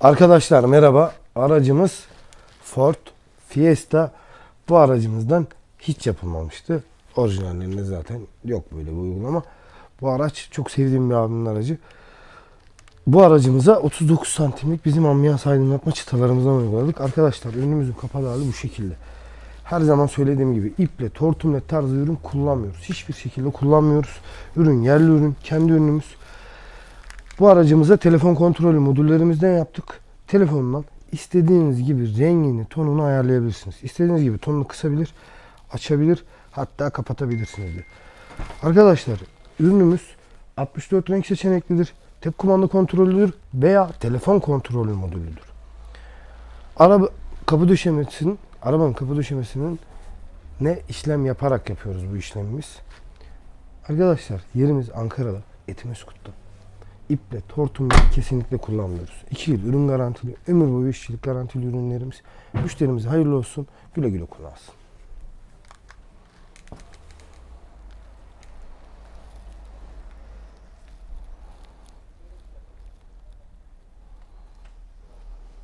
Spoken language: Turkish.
Arkadaşlar merhaba. Aracımız Ford Fiesta. Bu aracımızdan hiç yapılmamıştı. Orijinallerinde zaten yok böyle bir uygulama. Bu araç çok sevdiğim bir abimin aracı. Bu aracımıza 39 santimlik bizim ambiyans aydınlatma çıtalarımızdan uyguladık. Arkadaşlar ürünümüzün kapalı hali bu şekilde. Her zaman söylediğim gibi iple, tortumle tarzı ürün kullanmıyoruz. Hiçbir şekilde kullanmıyoruz. Ürün yerli ürün, kendi ürünümüz. Bu aracımıza telefon kontrolü modüllerimizden yaptık. Telefondan istediğiniz gibi rengini, tonunu ayarlayabilirsiniz. İstediğiniz gibi tonunu kısabilir, açabilir, hatta kapatabilirsiniz de. Arkadaşlar ürünümüz 64 renk seçeneklidir. Tek kumanda kontrolüdür veya telefon kontrolü modülüdür. Araba kapı döşemesinin, arabanın kapı döşemesinin ne işlem yaparak yapıyoruz bu işlemimiz. Arkadaşlar yerimiz Ankara'da, Etimeskut'ta. İple, tortumla kesinlikle kullanmıyoruz. 2 yıl ürün garantili, ömür boyu işçilik garantili ürünlerimiz. Müşterimize hayırlı olsun, güle güle kullansın.